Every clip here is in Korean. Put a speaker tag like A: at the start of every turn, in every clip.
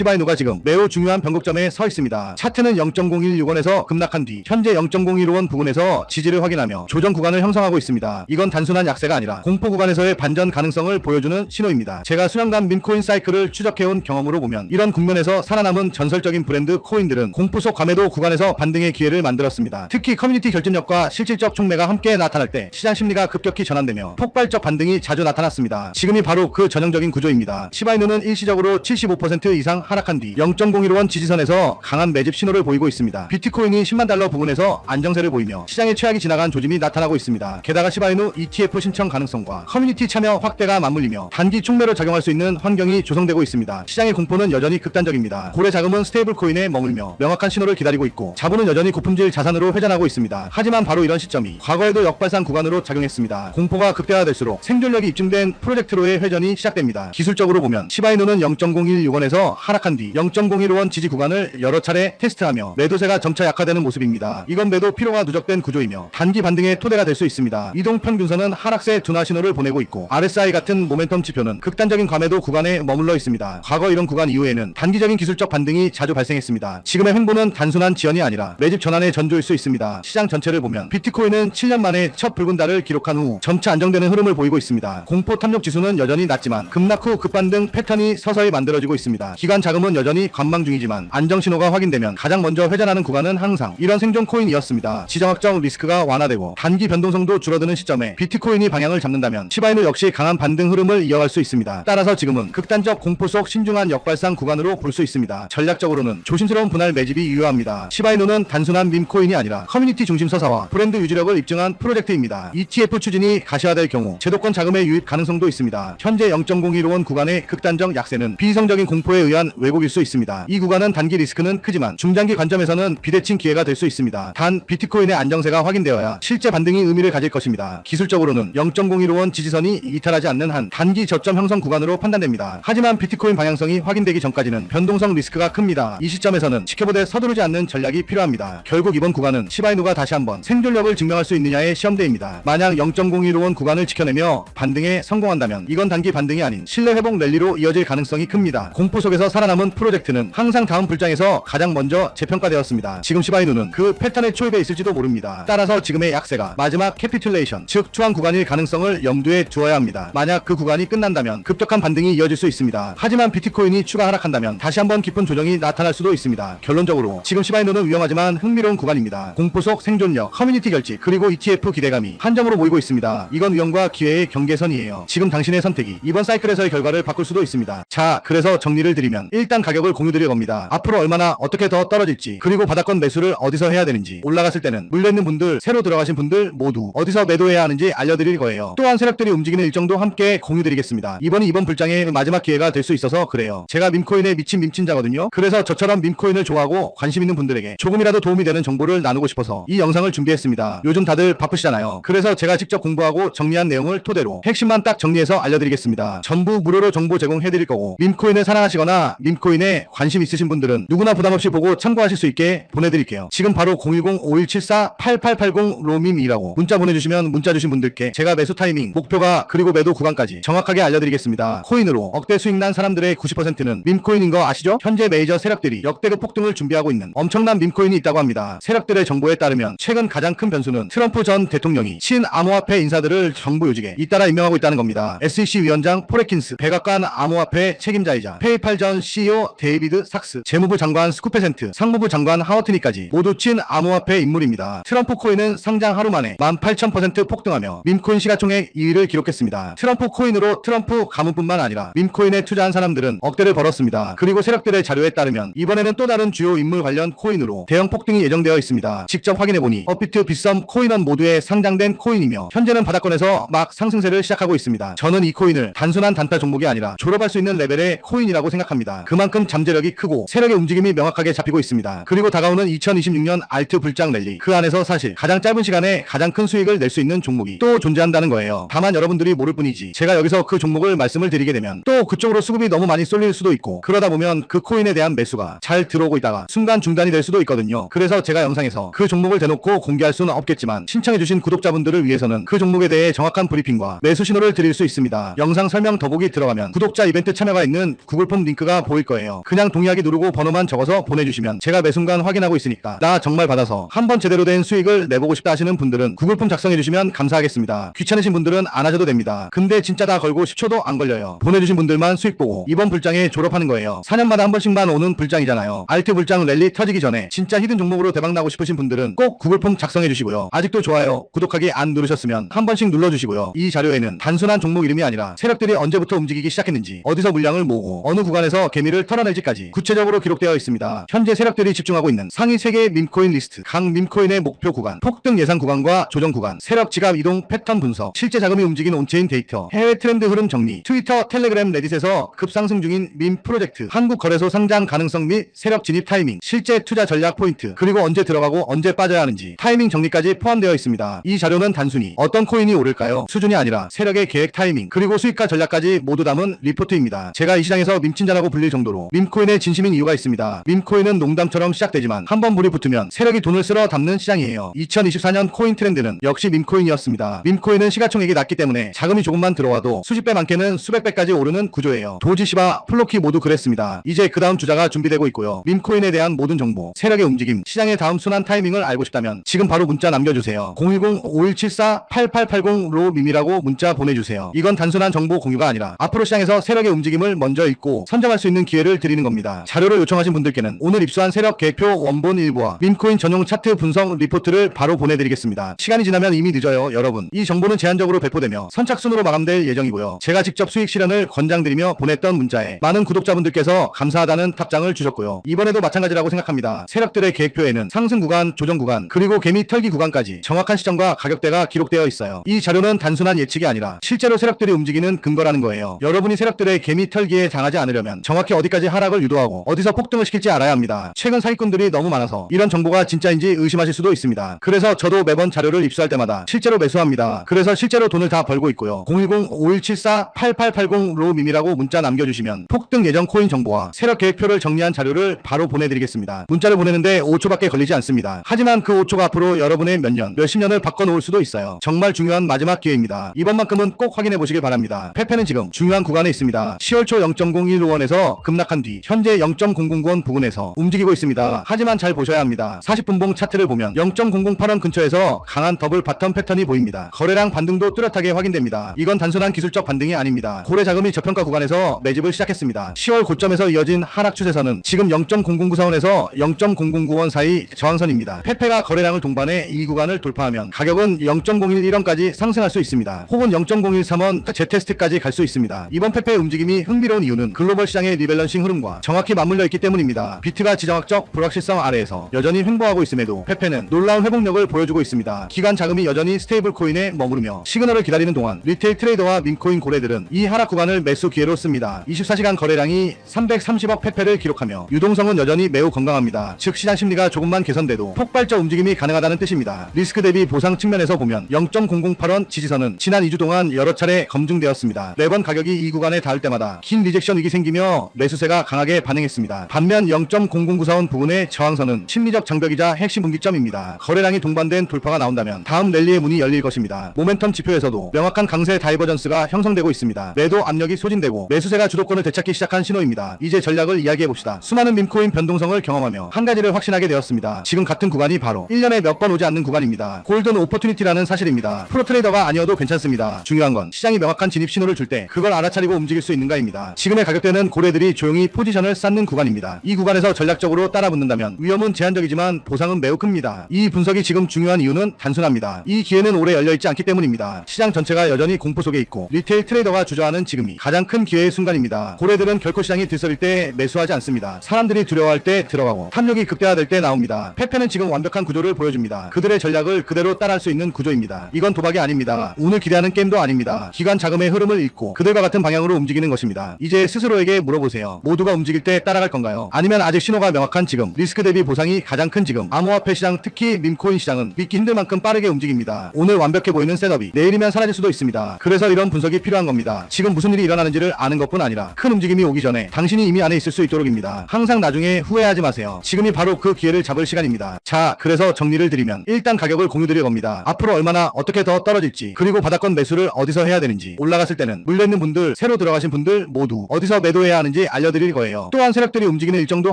A: 시바이누가 지금 매우 중요한 변곡점에 서 있습니다. 차트는 0.016원에서 급락한 뒤 현재 0.015원 부근에서 지지를 확인하며 조정 구간을 형성하고 있습니다. 이건 단순한 약세가 아니라 공포 구간에서의 반전 가능성을 보여주는 신호입니다. 제가 수년간 민코인 사이클을 추적해온 경험으로 보면 이런 국면에서 살아남은 전설적인 브랜드 코인들은 공포 속 과매도 구간에서 반등의 기회를 만들었습니다. 특히 커뮤니티 결집력과 실질적 촉매가 함께 나타날 때 시장 심리가 급격히 전환되며 폭발적 반등이 자주 나타났습니다. 지금이 바로 그 전형적인 구조입니다. 시바이누는 일시적으로 75% 이상 하락한 뒤 0.015원 지지선에서 강한 매집 신호를 보이고 있습니다. 비트코인이 10만 달러 부근에서 안정세를 보이며 시장의 최악이 지나간 조짐이 나타나고 있습니다. 게다가 시바이누 ETF 신청 가능성과 커뮤니티 참여 확대가 맞물리며 단기 촉매를 작용할 수 있는 환경이 조성되고 있습니다. 시장의 공포는 여전히 극단적입니다. 고래 자금은 스테이블 코인에 머물며 명확한 신호를 기다리고 있고 자본은 여전히 고품질 자산으로 회전하고 있습니다. 하지만 바로 이런 시점이 과거에도 역발상 구간으로 작용했습니다. 공포가 극대화될수록 생존력이 입증된 프로젝트로의 회전이 시작됩니다. 기술적으로 보면 시바이누는 0.016원에서 하락 한 뒤 0.015원 지지 구간을 여러 차례 테스트하며 매도세가 점차 약화되는 모습입니다. 이건 매도 필요가 누적된 구조이며 단기 반등의 토대가 될 수 있습니다. 이동 평균선은 하락세 둔화 신호를 보내고 있고 RSI 같은 모멘텀 지표는 극단적인 과매도 구간에 머물러 있습니다. 과거 이런 구간 이후에는 단기적인 기술적 반등이 자주 발생했습니다. 지금의 횡보는 단순한 지연이 아니라 매집 전환의 전조일 수 있습니다. 시장 전체를 보면 비트코인은 7년 만에 첫 붉은 달을 기록한 후 점차 안정되는 흐름을 보이고 있습니다. 공포 탐욕 지수는 여전히 낮지만 급락 후 급반등 패턴이 서서히 만들어지고 있습니다. 기관 자금은 여전히 관망 중이지만 안정 신호가 확인되면 가장 먼저 회전하는 구간은 항상 이런 생존 코인이었습니다. 지정학적 리스크가 완화되고 단기 변동성도 줄어드는 시점에 비트코인이 방향을 잡는다면 시바이누 역시 강한 반등 흐름을 이어갈 수 있습니다. 따라서 지금은 극단적 공포 속 신중한 역발상 구간으로 볼 수 있습니다. 전략적으로는 조심스러운 분할 매집이 유효합니다. 시바이누는 단순한 밈코인이 아니라 커뮤니티 중심 서사와 브랜드 유지력을 입증한 프로젝트입니다. ETF 추진이 가시화될 경우 제도권 자금의 유입 가능성도 있습니다. 현재 0.015원 구간의 극단적 약세는 비이성적인 공포에 의한 왜곡일 수 있습니다. 이 구간은 단기 리스크는 크지만 중장기 관점에서는 비대칭 기회가 될 수 있습니다. 단 비트코인의 안정세가 확인되어야 실제 반등이 의미를 가질 것입니다. 기술적으로는 0.015원 지지선이 이탈하지 않는 한 단기 저점 형성 구간으로 판단됩니다. 하지만 비트코인 방향성이 확인되기 전까지는 변동성 리스크가 큽니다. 이 시점에서는 지켜보되 서두르지 않는 전략이 필요합니다. 결국 이번 구간은 시바이누가 다시 한번 생존력을 증명할 수 있느냐의 시험대입니다. 만약 0.015원 구간을 지켜내며 반등에 성공한다면 이건 단기 반등이 아닌 신뢰 회복 랠리로 이어질 가능성이 큽니다. 공포 속에서 살아남은 프로젝트는 항상 다음 불장에서 가장 먼저 재평가되었습니다. 지금 시바이누는 그 패턴의 초입에 있을지도 모릅니다. 따라서 지금의 약세가 마지막 캐피툴레이션, 즉 추한 구간일 가능성을 염두에 두어야 합니다. 만약 그 구간이 끝난다면 급격한 반등이 이어질 수 있습니다. 하지만 비트코인이 추가 하락한다면 다시 한번 깊은 조정이 나타날 수도 있습니다. 결론적으로 지금 시바이누는 위험하지만 흥미로운 구간입니다. 공포 속 생존력, 커뮤니티 결집, 그리고 ETF 기대감이 한 점으로 모이고 있습니다. 이건 위험과 기회의 경계선이에요. 지금 당신의 선택이 이번 사이클에서의 결과를 바꿀 수도 있습니다. 자, 그래서 정리를 드리면 일단 가격을 공유드릴 겁니다. 앞으로 얼마나 어떻게 더 떨어질지, 그리고 바닥권 매수를 어디서 해야 되는지, 올라갔을 때는 물려있는 분들, 새로 들어가신 분들 모두 어디서 매도해야 하는지 알려드릴 거예요. 또한 세력들이 움직이는 일정도 함께 공유드리겠습니다. 이번이 이번 불장의 마지막 기회가 될 수 있어서 그래요. 제가 밈코인에 미친 밈친자거든요. 그래서 저처럼 밈코인을 좋아하고 관심 있는 분들에게 조금이라도 도움이 되는 정보를 나누고 싶어서 이 영상을 준비했습니다. 요즘 다들 바쁘시잖아요. 그래서 제가 직접 공부하고 정리한 내용을 토대로 핵심만 딱 정리해서 알려드리겠습니다. 전부 무료로 정보 제공해드릴 거고 밈코인을 사랑하시거나 밈코인에 관심 있으신 분들은 누구나 부담없이 보고 참고하실 수 있게 보내드릴게요. 지금 바로 010-5174-8880 로밈이라고 문자 보내주시면 문자 주신 분들께 제가 매수 타이밍, 목표가 그리고 매도 구간까지 정확하게 알려드리겠습니다. 코인으로 억대 수익 난 사람들의 90%는 밈코인인 거 아시죠? 현재 메이저 세력들이 역대급 폭등을 준비하고 있는 엄청난 밈코인이 있다고 합니다. 세력들의 정보에 따르면 최근 가장 큰 변수는 트럼프 전 대통령이 친 암호화폐 인사들을 정부 요직에 잇따라 임명하고 있다는 겁니다. SEC 위원장 포레킨스, 백악관 암호화폐 책임자이자 페이팔 전 CEO 데이비드 삭스, 재무부 장관 스쿠페센트, 상무부 장관 하워트니까지 모두 친 암호화폐 인물입니다. 트럼프 코인은 상장 하루 만에 18,000% 폭등하며 밈코인 시가총액 2위를 기록했습니다. 트럼프 코인으로 트럼프 가문뿐만 아니라 밈코인에 투자한 사람들은 억대를 벌었습니다. 그리고 세력들의 자료에 따르면 이번에는 또 다른 주요 인물 관련 코인으로 대형 폭등이 예정되어 있습니다. 직접 확인해보니 업비트, 빗썸, 코인원 모두에 상장된 코인이며 현재는 바닥권에서 막 상승세를 시작하고 있습니다. 저는 이 코인을 단순한 단타 종목이 아니라 졸업할 수 있는 레벨의 코인이라고 생각합니다. 그만큼 잠재력이 크고 세력의 움직임이 명확하게 잡히고 있습니다. 그리고 다가오는 2026년 알트 불장 랠리 그 안에서 사실 가장 짧은 시간에 가장 큰 수익을 낼 수 있는 종목이 또 존재한다는 거예요. 다만 여러분들이 모를 뿐이지 제가 여기서 그 종목을 말씀을 드리게 되면 또 그쪽으로 수급이 너무 많이 쏠릴 수도 있고 그러다 보면 그 코인에 대한 매수가 잘 들어오고 있다가 순간 중단이 될 수도 있거든요. 그래서 제가 영상에서 그 종목을 대놓고 공개할 수는 없겠지만 신청해주신 구독자분들을 위해서는 그 종목에 대해 정확한 브리핑과 매수 신호를 드릴 수 있습니다. 영상 설명 더보기 들어가면 구독자 이벤트 참여가 있는 구글 폼 링크가 보일 거예요. 그냥 동의하기 누르고 번호만 적어서 보내주시면 제가 매 순간 확인하고 있으니까 나 정말 받아서 한번 제대로 된 수익을 내보고 싶다 하시는 분들은 구글폼 작성해주시면 감사하겠습니다. 귀찮으신 분들은 안 하셔도 됩니다. 근데 진짜 다 걸고 10초도 안 걸려요. 보내주신 분들만 수익 보고 이번 불장에 졸업하는 거예요. 4년마다 한 번씩만 오는 불장이잖아요. 알트 불장 랠리 터지기 전에 진짜 히든 종목으로 대박 나고 싶으신 분들은 꼭 구글폼 작성해 주시고요. 아직도 좋아요, 구독하기 안 누르셨으면 한 번씩 눌러주시고요. 이 자료에는 단순한 종목 이름이 아니라 세력들이 언제부터 움직이기 시작했는지 어디서 물량을 모으고 어느 구간에서 개미를 털어낼지까지 구체적으로 기록되어 있습니다. 현재 세력들이 집중하고 있는 상위 3개의 밈코인 리스트, 각 밈코인의 목표 구간, 폭등 예상 구간과 조정 구간, 세력 지갑 이동 패턴 분석, 실제 자금이 움직인 온체인 데이터, 해외 트렌드 흐름 정리, 트위터, 텔레그램, 레딧에서 급상승 중인 밈 프로젝트, 한국 거래소 상장 가능성 및 세력 진입 타이밍, 실제 투자 전략 포인트, 그리고 언제 들어가고 언제 빠져야 하는지 타이밍 정리까지 포함되어 있습니다. 이 자료는 단순히 어떤 코인이 오를까요? 수준이 아니라 세력의 계획 타이밍, 그리고 수익과 전략까지 모두 담은 리포트입니다. 제가 이 시장에서 밈친자라고 불릴 정도로 밈코인의 진심인 이유가 있습니다. 밈코인은 농담처럼 시작되지만 한번 물이 붙으면 세력이 돈을 쓸어 담는 시장이에요. 2024년 코인 트렌드는 역시 밈코인이었습니다. 밈코인은 시가총액이 낮기 때문에 자금이 조금만 들어와도 수십 배 많게는 수백 배까지 오르는 구조예요. 도지시바, 플로키 모두 그랬습니다. 이제 그 다음 주자가 준비되고 있고요. 밈코인에 대한 모든 정보, 세력의 움직임, 시장의 다음 순환 타이밍을 알고 싶다면 지금 바로 문자 남겨주세요. 010-5174-8880로 밈이라고 문자 보내주세요. 이건 단순한 정보 공유가 아니라 앞으로 시장에서 세력의 움직임을 먼저 읽고 선점할 수 있는 기회를 드리는 겁니다. 자료를 요청하신 분들께는 오늘 입수한 세력 계획표 원본 일부와 밈코인 전용 차트 분석 리포트를 바로 보내드리겠습니다. 시간이 지나면 이미 늦어요, 여러분. 이 정보는 제한적으로 배포되며 선착순으로 마감될 예정이고요. 제가 직접 수익 실현을 권장드리며 보냈던 문자에 많은 구독자분들께서 감사하다는 답장을 주셨고요. 이번에도 마찬가지라고 생각합니다. 세력들의 계획표에는 상승 구간, 조정 구간, 그리고 개미 털기 구간까지 정확한 시점과 가격대가 기록되어 있어요. 이 자료는 단순한 예측이 아니라 실제로 세력들이 움직이는 근거라는 거예요. 여러분이 세력들의 개미 털기에 당하지 않으려면 정확 히 어디까지 하락을 유도하고 어디서 폭등을 시킬지 알아야 합니다. 최근 사기꾼들이 너무 많아서 이런 정보가 진짜인지 의심하실 수도 있습니다. 그래서 저도 매번 자료를 입수할 때마다 실제로 매수합니다. 그래서 실제로 돈을 다 벌고 있고요. 010-5174-8880로 밈이라고 문자 남겨주시면 폭등 예정 코인 정보와 세력 계획표를 정리한 자료를 바로 보내드리겠습니다. 문자를 보내는데 5초밖에 걸리지 않습니다. 하지만 그 5초가 앞으로 여러분의 몇 년, 몇십 년을 바꿔놓을 수도 있어요. 정말 중요한 마지막 기회입니다. 이번만큼은 꼭 확인해 보시길 바랍니다. 페페는 지금 중요한 구간에 있습니다. 10월 초 0.01원에서 급락한 뒤 현재 0.009원 부근에서 움직이고 있습니다. 하지만 잘 보셔야 합니다. 40분봉 차트를 보면 0.008원 근처에서 강한 더블 바텀 패턴이 보입니다. 거래량 반등도 뚜렷하게 확인됩니다. 이건 단순한 기술적 반등이 아닙니다. 고래 자금이 저평가 구간에서 매집을 시작했습니다. 10월 고점에서 이어진 하락 추세선은 지금 0.0094원에서 0.009원 사이 저항선입니다. 페페가 거래량을 동반해 이 구간을 돌파하면 가격은 0.011원까지 상승할 수 있습니다. 혹은 0.013원 재테스트까지 갈 수 있습니다. 이번 페페의 움직임이 흥미로운 이유는 글로벌 시장의 리밸런싱 흐름과 정확히 맞물려 있기 때문입니다. 비트가 지정학적 불확실성 아래에서 여전히 횡보하고 있음에도 페페는 놀라운 회복력을 보여주고 있습니다. 기관 자금이 여전히 스테이블 코인에 머무르며 시그널을 기다리는 동안 리테일 트레이더와 민코인 고래들은 이 하락 구간을 매수 기회로 씁니다. 24시간 거래량이 330억 페페를 기록하며 유동성은 여전히 매우 건강합니다. 즉 시장 심리가 조금만 개선돼도 폭발적 움직임이 가능하다는 뜻입니다. 리스크 대비 보상 측면에서 보면 0.008원 지지선은 지난 2주 동안 여러 차례 검증되었습니다. 매번 가격이 이 구간에 닿을 때마다 긴 리젝션 위기 생기며 매수세가 강하게 반응했습니다. 반면 0.0094원 부근의 저항선은 심리적 장벽이자 핵심 분기점입니다. 거래량이 동반된 돌파가 나온다면 다음 랠리의 문이 열릴 것입니다. 모멘텀 지표에서도 명확한 강세 다이버전스가 형성되고 있습니다. 매도 압력이 소진되고 매수세가 주도권을 되찾기 시작한 신호입니다. 이제 전략을 이야기해 봅시다. 수많은 밈코인 변동성을 경험하며 한 가지를 확신하게 되었습니다. 지금 같은 구간이 바로 1년에 몇 번 오지 않는 구간입니다. 골든 오퍼튜니티라는 사실입니다. 프로 트레이더가 아니어도 괜찮습니다. 중요한 건 시장이 명확한 진입 신호를 줄 때 그걸 알아차리고 움직일 수 있는가입니다. 지금의 가격대는 고래들이 조용히 포지션을 쌓는 구간입니다. 이 구간에서 전략적으로 따라붙는다면 위험은 제한적이지만 보상은 매우 큽니다. 이 분석이 지금 중요한 이유는 단순합니다. 이 기회는 오래 열려있지 않기 때문입니다. 시장 전체가 여전히 공포 속에 있고 리테일 트레이더가 주저하는 지금이 가장 큰 기회의 순간입니다. 고래들은 결코 시장이 들썩일 때 매수하지 않습니다. 사람들이 두려워할 때 들어가고 탐욕이 극대화될 때 나옵니다. 페페는 지금 완벽한 구조를 보여줍니다. 그들의 전략을 그대로 따라할 수 있는 구조입니다. 이건 도박이 아닙니다. 오늘 기대하는 게임도 아닙니다. 기관 자금의 흐름을 읽고 그들과 같은 방향으로 움직이는 것입니다. 이제 스스로에게 물어보세요. 모두가 움직일 때 따라갈 건가요? 아니면 아직 신호가 명확한 지금 리스크 대비 보상이 가장 큰 지금 암호화폐 시장 특히 밈코인 시장은 믿기 힘들 만큼 빠르게 움직입니다. 오늘 완벽해 보이는 셋업이 내일이면 사라질 수도 있습니다. 그래서 이런 분석이 필요한 겁니다. 지금 무슨 일이 일어나는지를 아는 것뿐 아니라 큰 움직임이 오기 전에 당신이 이미 안에 있을 수 있도록입니다. 항상 나중에 후회하지 마세요. 지금이 바로 그 기회를 잡을 시간입니다. 자, 그래서 정리를 드리면 일단 가격을 공유드릴 겁니다. 앞으로 얼마나 어떻게 더 떨어질지 그리고 바닥권 매수를 어디서 해야 되는지 올라갔을 때는 물려 있는 분들 새로 들어가신 분들 모두 어디서 매도해야 하는지 하는지 알려드릴 거예요. 또한 세력들이 움직이는 일정도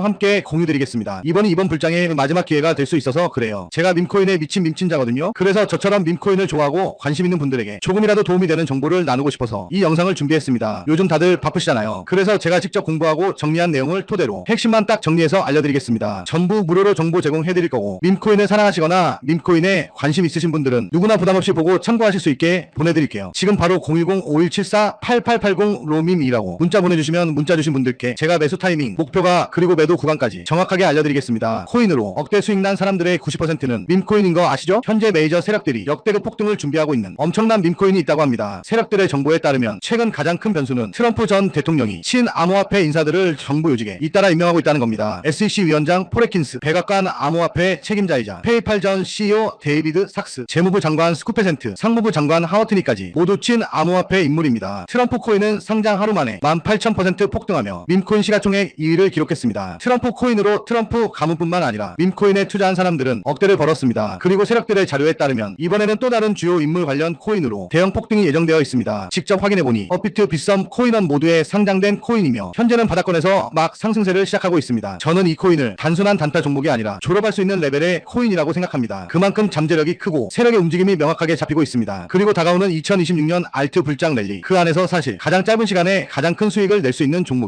A: 함께 공유드리겠습니다. 이번이 이번 불장의 마지막 기회가 될 수 있어서 그래요. 제가 밈코인에 미친 밈친자거든요. 그래서 저처럼 밈코인을 좋아하고 관심 있는 분들에게 조금이라도 도움이 되는 정보를 나누고 싶어서 이 영상을 준비했습니다. 요즘 다들 바쁘시잖아요. 그래서 제가 직접 공부하고 정리한 내용을 토대로 핵심만 딱 정리해서 알려드리겠습니다. 전부 무료로 정보 제공해드릴 거고 밈코인을 사랑하시거나 밈코인에 관심 있으신 분들은 누구나 부담 없이 보고 참고하실 수 있게 보내드릴게요. 지금 바로 010-5174-8880 로밈이라고 문자 보내주시면 문자 주신 분들께 제가 매수 타이밍, 목표가 그리고 매도 구간까지 정확하게 알려드리겠습니다. 코인으로 억대 수익 난 사람들의 90%는 밈코인인 거 아시죠? 현재 메이저 세력들이 역대급 폭등을 준비하고 있는 엄청난 밈코인이 있다고 합니다. 세력들의 정보에 따르면 최근 가장 큰 변수는 트럼프 전 대통령이 친암호화폐 인사들을 정부 요직에 잇따라 임명하고 있다는 겁니다. SEC 위원장 포레킨스, 백악관 암호화폐 책임자이자 페이팔 전 CEO 데이비드 삭스, 재무부 장관 스쿠페센트, 상무부 장관 하워트니까지 모두 친 암호화폐 인물입니다. 트럼프 코인은 상장 하루 만에 18,000% 폭등하 며 밈코인 시가총액 2위를 기록했습니다. 트럼프 코인으로 트럼프 가문뿐만 아니라 밈코인에 투자한 사람들은 억대를 벌었습니다. 그리고 세력들의 자료에 따르면 이번에는 또 다른 주요 인물 관련 코인으로 대형 폭등이 예정되어 있습니다. 직접 확인해보니 업비트, 빗썸, 코인원 모두에 상장된 코인이며 현재는 바닥권에서 막 상승세를 시작하고 있습니다. 저는 이 코인을 단순한 단타 종목이 아니라 졸업할 수 있는 레벨의 코인이라고 생각합니다. 그만큼 잠재력이 크고 세력의 움직임이 명확하게 잡히고 있습니다. 그리고 다가오는 2026년 알트 불장 랠리 그 안에서 사실 가장 짧은 시간에 가장 큰 수익을 낼 수 있는 종목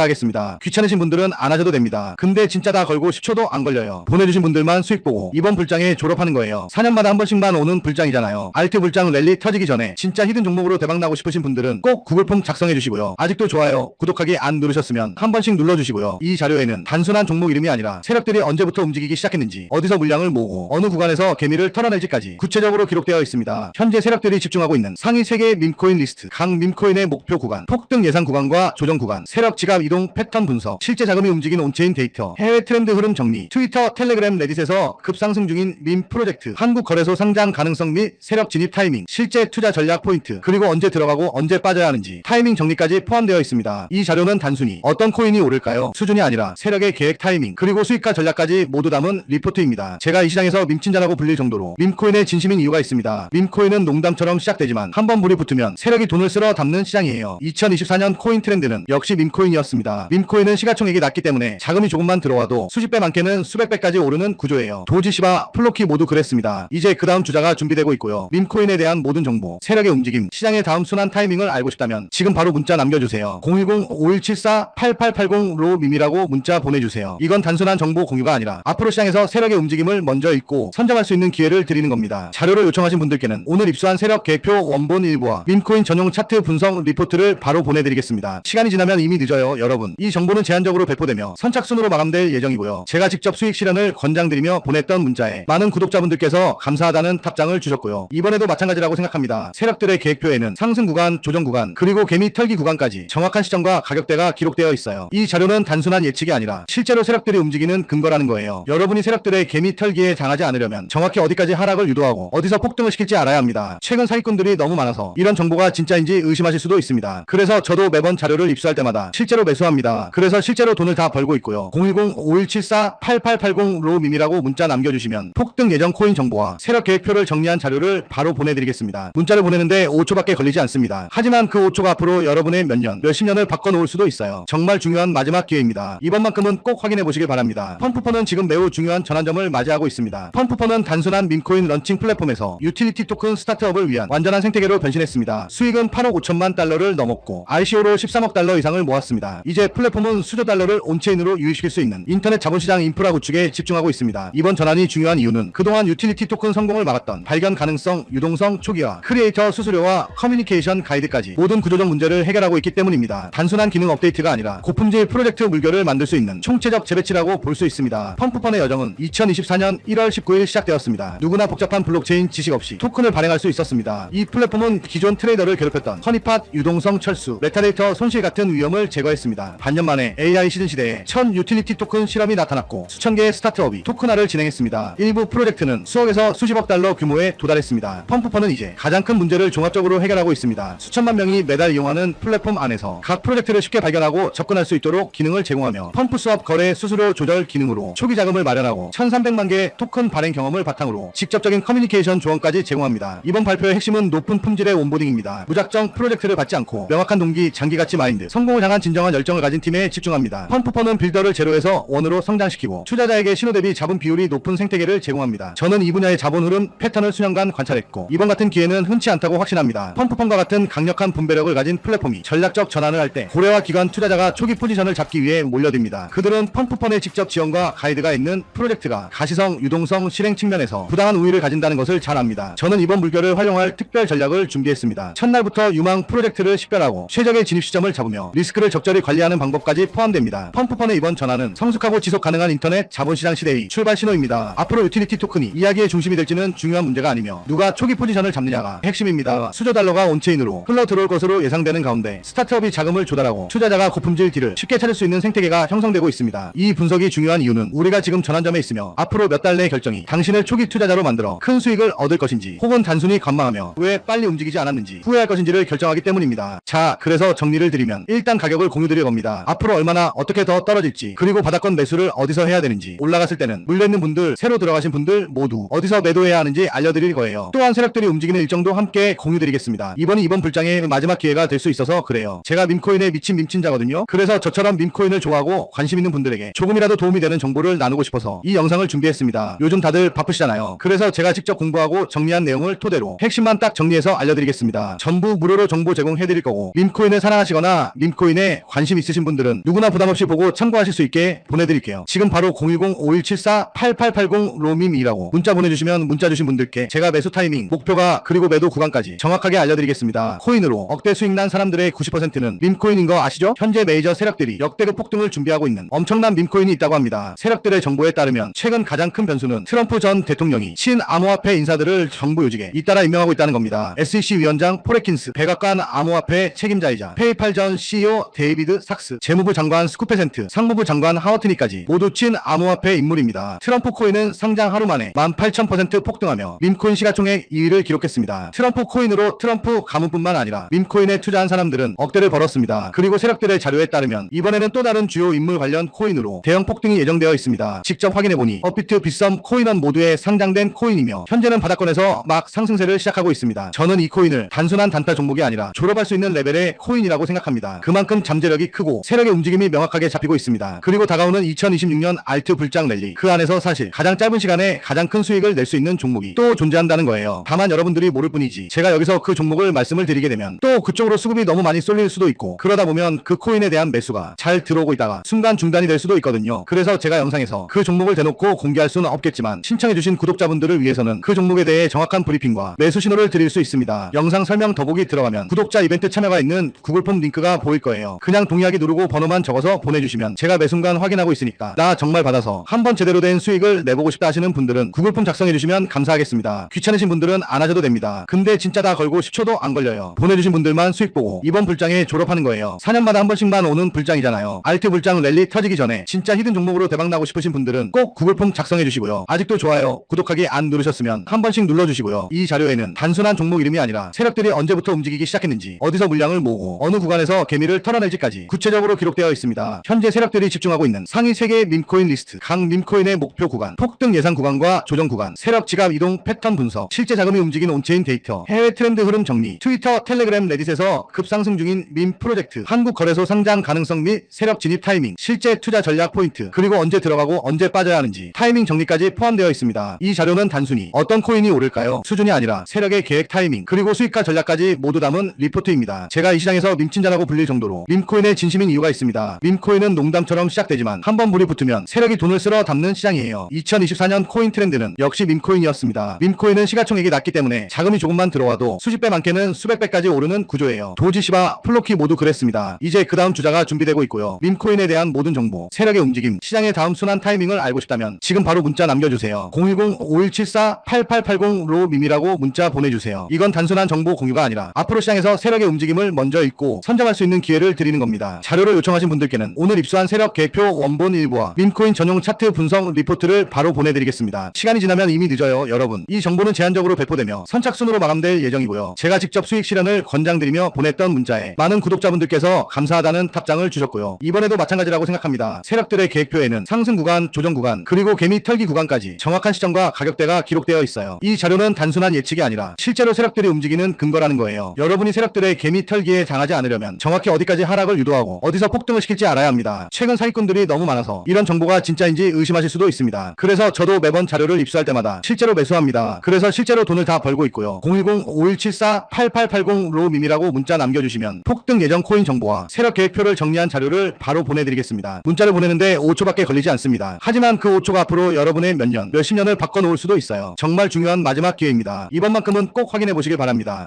A: 하겠습니다. 귀찮으신 분들은 안 하셔도 됩니다. 근데 진짜 다 걸고 10초도 안 걸려요. 보내주신 분들만 수익 보고 이번 불장에 졸업하는 거예요. 4년마다 한 번씩만 오는 불장이잖아요. 알트 불장 랠리 터지기 전에 진짜 히든 종목으로 대박 나고 싶으신 분들은 꼭 구글 폼 작성해 주시고요. 아직도 좋아요, 구독하기 안 누르셨으면 한 번씩 눌러주시고요. 이 자료에는 단순한 종목 이름이 아니라 세력들이 언제부터 움직이기 시작했는지, 어디서 물량을 모으고 어느 구간에서 개미를 털어낼지까지 구체적으로 기록되어 있습니다. 현재 세력들이 집중하고 있는 상위 3개의 밈코인 리스트, 각 밈코인의 목표 구간, 폭등 예상 구간과 조정 구간, 세력 지갑 이동 패턴 분석, 실제 자금이 움직인 온체인 데이터, 해외 트렌드 흐름 정리, 트위터, 텔레그램, 레딧에서 급상승 중인 밈 프로젝트, 한국 거래소 상장 가능성 및 세력 진입 타이밍, 실제 투자 전략 포인트, 그리고 언제 들어가고 언제 빠져야 하는지 타이밍 정리까지 포함되어 있습니다. 이 자료는 단순히 어떤 코인이 오를까요? 수준이 아니라 세력의 계획 타이밍, 그리고 수익과 전략까지 모두 담은 리포트입니다. 제가 이 시장에서 밈친자라고 불릴 정도로 밈코인의 진심인 이유가 있습니다. 밈코인은 농담처럼 시작되지만 한번 물이 붙으면 세력이 돈을 쓸어 담는 시장이에요. 2024년 코인 트렌드는 역시 밈코인이었습니다. 밈코인은 시가총액이 낮기 때문에 자금이 조금만 들어와도 수십 배 많게는 수백 배까지 오르는 구조예요. 도지시바, 플로키 모두 그랬습니다. 이제 그 다음 주자가 준비되고 있고요. 밈코인에 대한 모든 정보, 세력의 움직임, 시장의 다음 순환 타이밍을 알고 싶다면 지금 바로 문자 남겨주세요. 010-5174-8880로 밈이라고 문자 보내주세요. 이건 단순한 정보 공유가 아니라 앞으로 시장에서 세력의 움직임을 먼저 읽고 선점할 수 있는 기회를 드리는 겁니다. 자료를 요청하신 분들께는 오늘 입수한 세력 계획표 원본 일부와 밈코인 전용 차트 분석 리포트를 바로 보내드리겠습니다. 시간이 지나면 이미 늦어요, 여러분. 이 정보는 제한적으로 배포되며 선착순으로 마감될 예정이고요. 제가 직접 수익 실현을 권장드리며 보냈던 문자에 많은 구독자분들께서 감사하다는 답장을 주셨고요. 이번에도 마찬가지라고 생각합니다. 세력들의 계획표에는 상승 구간, 조정 구간, 그리고 개미 털기 구간까지 정확한 시점과 가격대가 기록되어 있어요. 이 자료는 단순한 예측이 아니라 실제로 세력들이 움직이는 근거라는 거예요. 여러분이 세력들의 개미 털기에 당하지 않으려면 정확히 어디까지 하락을 유도하고 어디서 폭등을 시킬지 알아야 합니다. 최근 사기꾼들이 너무 많아서 이런 정보가 진짜인지 의심하실 수도 있습니다. 그래서 저도 매번 자료를 입수할 때마다 실제로 매수합니다. 그래서 실제로 돈을 다 벌고 있고요. 010-5174-8880로 밈이라고 문자 남겨주시면 폭등 예정 코인 정보와 세력 계획표를 정리한 자료를 바로 보내드리겠습니다. 문자를 보내는데 5초밖에 걸리지 않습니다. 하지만 그 5초가 앞으로 여러분의 몇 년, 몇십 년을 바꿔놓을 수도 있어요. 정말 중요한 마지막 기회입니다. 이번만큼은 꼭 확인해 보시길 바랍니다. 펌프퍼는 지금 매우 중요한 전환점을 맞이하고 있습니다. 펌프퍼는 단순한 민코인 런칭 플랫폼에서 유틸리티 토큰 스타트업을 위한 완전한 생태계로 변신했습니다. 수익은 8억 5천만 달러를 넘었고 ICO로 13억 달러 이상을 모았습니다. 이제 플랫폼은 수조 달러를 온체인으로 유입시킬 수 있는 인터넷 자본시장 인프라 구축에 집중하고 있습니다. 이번 전환이 중요한 이유는 그동안 유틸리티 토큰 성공을 막았던 발견 가능성, 유동성 초기화, 크리에이터 수수료와 커뮤니케이션 가이드까지 모든 구조적 문제를 해결하고 있기 때문입니다. 단순한 기능 업데이트가 아니라 고품질 프로젝트 물결을 만들 수 있는 총체적 재배치라고 볼 수 있습니다. 펌프펀의 여정은 2024년 1월 19일 시작되었습니다. 누구나 복잡한 블록체인 지식 없이 토큰을 발행할 수 있었습니다. 이 플랫폼은 기존 트레이더를 괴롭혔던 허니팟, 유동성 철수, 메타데이터 손실 같은 위험을 제거했습니다. 있습니다. 반년 만에 AI 시즌 시대에 첫 유틸리티 토큰 실험이 나타났고 수천 개의 스타트업이 토큰화를 진행했습니다. 일부 프로젝트는 수억에서 수십억 달러 규모에 도달했습니다. 펌프펀은 이제 가장 큰 문제를 종합적으로 해결하고 있습니다. 수천만 명이 매달 이용하는 플랫폼 안에서 각 프로젝트를 쉽게 발견하고 접근할 수 있도록 기능을 제공하며 펌프 수압 거래 수수료 조절 기능으로 초기 자금을 마련하고 1300만 개의 토큰 발행 경험을 바탕으로 직접적인 커뮤니케이션 조언까지 제공합니다. 이번 발표의 핵심은 높은 품질의 온보딩입니다. 무작정 프로젝트를 받지 않고 명확한 동기, 장기가치 마인드, 성공을 향한 진정한 열 정을 가진 팀에 집중합니다. 펌프펀은 빌더를 제로에서 원으로 성장시키고 투자자에게 신호 대비 자본 비율이 높은 생태계를 제공합니다. 저는 이 분야의 자본 흐름 패턴을 수년간 관찰했고 이번 같은 기회는 흔치 않다고 확신합니다. 펌프펀과 같은 강력한 분배력을 가진 플랫폼이 전략적 전환을 할 때 고래와 기관 투자자가 초기 포지션을 잡기 위해 몰려듭니다. 그들은 펌프펀의 직접 지원과 가이드가 있는 프로젝트가 가시성, 유동성, 실행 측면에서 부당한 우위를 가진다는 것을 잘 압니다. 저는 이번 물결을 활용할 특별 전략을 준비했습니다. 첫날부터 유망 프로젝트를 식별하고 최적의 진입 시점을 잡으며 리스크를 적절히 관 리하는 방법까지 포함됩니다. 펌프펀의 이번 전환은 성숙하고 지속 가능한 인터넷 자본시장 시대의 출발 신호입니다. 앞으로 유틸리티 토큰이 이야기의 중심이 될지는 중요한 문제가 아니며 누가 초기 포지션을 잡느냐가 핵심입니다. 수조 달러가 온체인으로 흘러 들어올 것으로 예상되는 가운데 스타트업이 자금을 조달하고 투자자가 고품질 딜을 쉽게 찾을 수 있는 생태계가 형성되고 있습니다. 이 분석이 중요한 이유는 우리가 지금 전환점에 있으며 앞으로 몇 달 내 결정이 당신을 초기 투자자로 만들어 큰 수익을 얻을 것인지 혹은 단순히 관망하며 왜 빨리 움직이지 않았는지 후회할 것인지를 결정하기 때문입니다. 자, 그래서 정리를 드리면 일단 가격을 공유드 릴 겁니다. 앞으로 얼마나 어떻게 더 떨어질지 그리고 바닥권 매수를 어디서 해야 되는지 올라갔을 때는 물려있는 분들 새로 들어가신 분들 모두 어디서 매도해야 하는지 알려드릴 거예요. 또한 세력들이 움직이는 일정도 함께 공유드리겠습니다. 이번이 이번 불장의 마지막 기회가 될 수 있어서 그래요. 제가 밈코인에 미친 밈친자거든요. 그래서 저처럼 밈코인을 좋아하고 관심 있는 분들에게 조금이라도 도움이 되는 정보를 나누고 싶어서 이 영상을 준비했습니다. 요즘 다들 바쁘시잖아요. 그래서 제가 직접 공부하고 정리한 내용을 토대로 핵심만 딱 정리해서 알려드리겠습니다. 전부 무료로 정보 제공해드릴 거고 밈코인을 사랑하시거나 밈코인에 관심 있으신 분들은 누구나 부담 없이 보고 참고하실 수 있게 보내드릴게요. 지금 바로 010-5174-8880 로밈이라고 문자 보내주시면 문자 주신 분들께 제가 매수 타이밍, 목표가 그리고 매도 구간까지 정확하게 알려드리겠습니다. 코인으로 억대 수익 난 사람들의 90%는 밈코인인 거 아시죠? 현재 메이저 세력들이 역대급 폭등을 준비하고 있는 엄청난 밈코인이 있다고 합니다. 세력들의 정보에 따르면 최근 가장 큰 변수는 트럼프 전 대통령이 친암호화폐 인사들을 정부 요직에 잇따라 임명하고 있다는 겁니다. SEC 위원장 포레킨스, 백악관 암호화폐 책임자이자 페이팔 전 CEO 데이비드 삭스, 재무부 장관 스쿠페센트, 상무부 장관 하워트니까지 모두 친암호화폐 인물입니다. 트럼프 코인은 상장 하루 만에 18,000% 폭등하며 밈코인 시가총액 2위를 기록했습니다. 트럼프 코인으로 트럼프 가문뿐만 아니라 밈코인에 투자한 사람들은 억대를 벌었습니다. 그리고 세력들의 자료에 따르면 이번에는 또 다른 주요 인물 관련 코인으로 대형 폭등이 예정되어 있습니다. 직접 확인해보니 업비트, 빗썸, 코인원 모두에 상장된 코인이며 현재는 바닥권에서 막 상승세를 시작하고 있습니다. 저는 이 코인을 단순한 단타 종목이 아니라 졸업할 수 있는 레벨의 코인이라고 생각합니다. 그만큼 잠재력이 크고 세력의 움직임이 명확하게 잡히고 있습니다. 그리고 다가오는 2026년 알트 불장 랠리 그 안에서 사실 가장 짧은 시간에 가장 큰 수익을 낼 수 있는 종목이 또 존재한다는 거예요. 다만 여러분들이 모를 뿐이지 제가 여기서 그 종목을 말씀을 드리게 되면 또 그쪽으로 수급이 너무 많이 쏠릴 수도 있고 그러다 보면 그 코인에 대한 매수가 잘 들어오고 있다가 순간 중단이 될 수도 있거든요. 그래서 제가 영상에서 그 종목을 대놓고 공개할 수는 없겠지만 신청해주신 구독자분들을 위해서는 그 종목에 대해 정확한 브리핑과 매수 신호를 드릴 수 있습니다. 영상 설명 더보기 들어가면 구독자 이벤트 참여가 있는 구글 폼 링크가 보일 거예요. 그냥 동의하기 누르고 번호만 적어서 보내주시면 제가 매 순간 확인하고 있으니까 나 정말 받아서 한번 제대로 된 수익을 내보고 싶다 하시는 분들은 구글폼 작성해주시면 감사하겠습니다. 귀찮으신 분들은 안 하셔도 됩니다. 근데 진짜 다 걸고 10초도 안 걸려요. 보내주신 분들만 수익 보고 이번 불장에 졸업하는 거예요. 4년마다 한 번씩만 오는 불장이잖아요. 알트 불장 랠리 터지기 전에 진짜 히든 종목으로 대박 나고 싶으신 분들은 꼭 구글폼 작성해 주시고요. 아직도 좋아요, 구독하기 안 누르셨으면 한 번씩 눌러주시고요. 이 자료에는 단순한 종목 이름이 아니라 세력들이 언제부터 움직이기 시작했는지, 어디서 물량을 모으고 어느 구간에서 개미를 털어낼지까지 구체적으로 기록되어 있습니다. 현재 세력들이 집중하고 있는 상위 3개의 밈코인 리스트, 각 밈코인의 목표 구간, 폭등 예상 구간과 조정 구간, 세력 지갑 이동 패턴 분석, 실제 자금이 움직인 온체인 데이터, 해외 트렌드 흐름 정리, 트위터, 텔레그램, 레딧에서 급상승 중인 밈 프로젝트, 한국 거래소 상장 가능성 및 세력 진입 타이밍, 실제 투자 전략 포인트, 그리고 언제 들어가고 언제 빠져야 하는지 타이밍 정리까지 포함되어 있습니다. 이 자료는 단순히 어떤 코인이 오를까요? 수준이 아니라 세력의 계획 타이밍, 그리고 수익과 전략까지 모두 담은 리포트입니다. 제가 이 시장에서 밈친자라고 불릴 정도로 밈코인의 진심인 이유가 있습니다. 밈코인은 농담처럼 시작되지만 한 번 물이 붙으면 세력이 돈을 쓸어 담는 시장이에요. 2024년 코인 트렌드는 역시 밈코인이었습니다. 밈코인은 시가총액이 낮기 때문에 자금이 조금만 들어와도 수십 배 많게는 수백 배까지 오르는 구조예요. 도지 시바, 플로키 모두 그랬습니다. 이제 그 다음 주자가 준비되고 있고요. 밈코인에 대한 모든 정보, 세력의 움직임, 시장의 다음 순환 타이밍을 알고 싶다면 지금 바로 문자 남겨주세요. 010-5174-8880로 밈이라고 문자 보내주세요. 이건 단순한 정보 공유가 아니라 앞으로 시장에서 세력의 움직임을 먼저 읽고 선점할 수 있는 기회를 드리는 겁니다. 있습니다. 자료를 요청하신 분들께는 오늘 입수한 세력 계획표 원본 일부와 밈코인 전용 차트 분석 리포트를 바로 보내드리겠습니다. 시간이 지나면 이미 늦어요, 여러분. 이 정보는 제한적으로 배포되며 선착순으로 마감될 예정이고요. 제가 직접 수익 실현을 권장드리며 보냈던 문자에 많은 구독자분들께서 감사하다는 답장을 주셨고요. 이번에도 마찬가지라고 생각합니다. 세력들의 계획표에는 상승 구간, 조정 구간, 그리고 개미 털기 구간까지 정확한 시점과 가격대가 기록되어 있어요. 이 자료는 단순한 예측이 아니라 실제로 세력들이 움직이는 근거라는 거예요. 여러분이 세력들의 개미 털기에 당하지 않으려면 정확히 어디까지 하락을 유도 하고 어디서 폭등을 시킬지 알아야 합니다. 최근 사기꾼들이 너무 많아서 이런 정보가 진짜인지 의심하실 수도 있습니다. 그래서 저도 매번 자료를 입수할 때마다 실제로 매수합니다. 그래서 실제로 돈을 다 벌고 있고요. 010-5174-8880로 밈이라고 문자 남겨주시면 폭등 예정 코인 정보와 세력 계획표를 정리한 자료를 바로 보내드리겠습니다. 문자를 보내는데 5초밖에 걸리지 않습니다. 하지만 그 5초가 앞으로 여러분의 몇 년, 몇십 년을 바꿔놓을 수도 있어요. 정말 중요한 마지막 기회입니다. 이번만큼은 꼭 확인해 보시길 바랍니다.